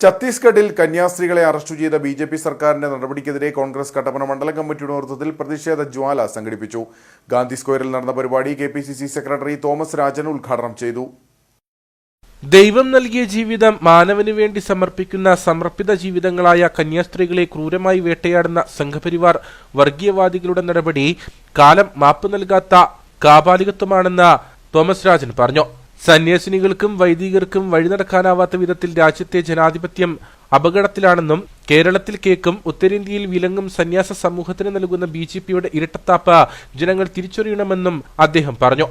ഛത്തീസ്ഗഡിൽ കന്യാസ്ത്രീകളെ അറസ്റ്റ് ചെയ്ത ബി ജെ പി സർക്കാരിന്റെ നടപടിക്കെതിരെ കോൺഗ്രസ് കട്ടപ്പന മണ്ഡലം കമ്മിറ്റിയുടെ നേതൃത്വത്തിൽ പ്രതിഷേധ ജ്വാല സംഘടിപ്പിച്ചു. ഗാന്ധി സ്ക്വയറിൽ നടന്ന പരിപാടി K P C C secretary Thomas Rajan ഉദ്ഘാടനം ചെയ്തു. ദൈവം നൽകിയ ജീവിതം മാനവന് വേണ്ടി സമർപ്പിക്കുന്ന സമർപ്പിത ജീവിതങ്ങളായ കന്യാസ്ത്രീകളെ ക്രൂരമായി വേട്ടയാടുന്ന സംഘപരിവാർ വർഗീയവാദികളുടെ നടപടി കാലം മാപ്പ് നൽകാത്ത കാപാലികത്വമാണെന്ന് തോമസ് രാജൻ പറഞ്ഞു. സന്യാസിനികൾക്കും വൈദികർക്കും വഴി നടക്കാനാവാത്ത വിധത്തിൽ രാജ്യത്തെ ജനാധിപത്യം അപകടത്തിലാണെന്നും കേരളത്തിൽ കേക്കും ഉത്തരേന്ത്യയിൽ വിലങ്ങും സന്യാസ സമൂഹത്തിന് നൽകുന്ന ബി ജെ പിയുടെ ഇരട്ടത്താപ്പ് ജനങ്ങൾ തിരിച്ചറിയണമെന്നും അദ്ദേഹം പറഞ്ഞു.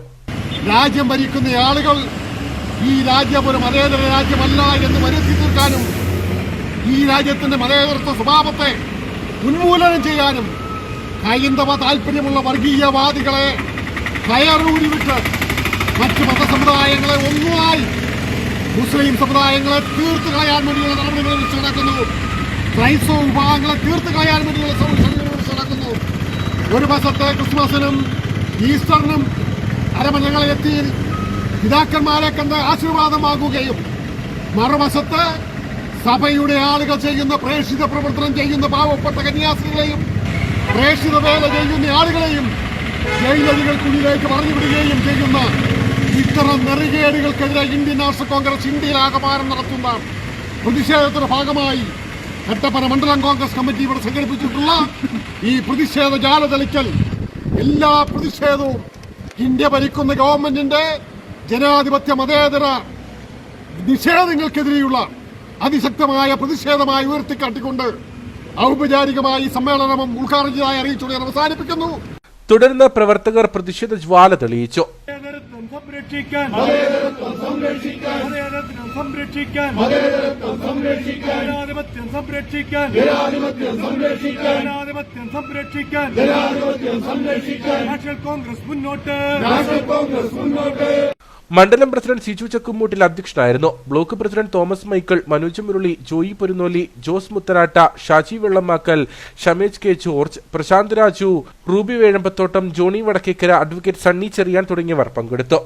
രാജ്യം ഭരിക്കുന്ന ആളുകൾ ഈ രാജ്യം ഒരു മതേതര രാജ്യമല്ല എന്ന് വരുത്തി തീർക്കാനും ഈ രാജ്യത്തിന്റെ മതേതരത്വ സ്വഭാവത്തെ ഉന്മൂലനം ചെയ്യാനും ഹൈന്ദവ താല്പര്യമുള്ള വർഗീയവാദികളെ കയറൂരി വിട്ട് മറ്റ് മതസമുദായങ്ങളെ ഒന്നുമായി മുസ്ലിം സമുദായങ്ങളെ തീർത്തു കളയാൻ വേണ്ടിയുള്ള നടപടികൾ നടക്കുന്നു. ക്രൈസ്തവ വിഭാഗങ്ങളെ തീർത്തു കളയാൻ വേണ്ടിയുള്ള നടക്കുന്നു. ഒരു മാസത്തെ ക്രിസ്മസിനും ഈസ്റ്ററിനും അരമനകളെ എത്തി പിതാക്കന്മാരെ കണ്ട് ആശീർവാദമാകുകയും മറുവശത്ത് സഭയുടെ ആളുകൾ ചെയ്യുന്ന പ്രേക്ഷിത പ്രവർത്തനം ചെയ്യുന്ന പാവപ്പെട്ട കന്യാസ്ത്രീകളെയും പ്രേക്ഷിത വേല ചെയ്യുന്ന ആളുകളെയും ജയിലടികൾക്കുള്ളിലേക്ക് പറഞ്ഞുവിടുകയും ചെയ്യുന്ന ഇത്തരം നെറികേടുകൾക്കെതിരെ ഇന്ത്യൻ നാഷണൽ കോൺഗ്രസ് ഇന്ത്യയിൽ ഇന്ത്യയിലാകമാനം നടത്തുന്ന പ്രതിഷേധത്തിന്റെ ഭാഗമായി കട്ടപ്പന മണ്ഡലം കോൺഗ്രസ് കമ്മിറ്റി ഇവിടെ സംഘടിപ്പിച്ചിട്ടുള്ള ഈ പ്രതിഷേധ ജാല തെളിക്കൽ എല്ലാ പ്രതിഷേധവും ഇന്ത്യ ഭരിക്കുന്ന ഗവൺമെന്റിന്റെ ജനാധിപത്യ മതേതര നിഷേധങ്ങൾക്കെതിരെയുള്ള അതിശക്തമായ പ്രതിഷേധമായി ഉയർത്തിക്കാട്ടിക്കൊണ്ട് ഔപചാരികമായി സമ്മേളനം ഉദ്ഘാടനം ചെയ്തതായി അവസാനിപ്പിക്കുന്നു. തുടർന്ന് പ്രവർത്തകർ പ്രതിഷേധ ജ്വാല തെളിയിച്ചു. സംരക്ഷിക്കാൻ സംരക്ഷിക്കാൻ മതേതരത്വം സംരക്ഷിക്കാൻ ജനാധിപത്യം സംരക്ഷിക്കാൻ ജനാധിപത്യം സംരക്ഷിക്കാൻ ജനാധിപത്യം സംരക്ഷിക്കാൻ. ജനാധിപത്യം സംരക്ഷിക്കാൻ. നാഷണൽ കോൺഗ്രസ് മുന്നോട്ട്. നാഷണൽ കോൺഗ്രസ് മുന്നോട്ട്. മണ്ഡലം പ്രസിഡന്റ് സിജു ചക്കുമൂട്ടിൽ അധ്യക്ഷനായിരുന്നു. Block president Thomas Michael Manoj Murali Joy Porunnoli Jose Muthanatta Shaji Vellamakkal Shamej K George Prashanth Raju Ruby Vezhambathottam Johnny Vadakkekkara advocate Sunny Cheriyan തുടങ്ങിയവർ പങ്കെടുത്തു.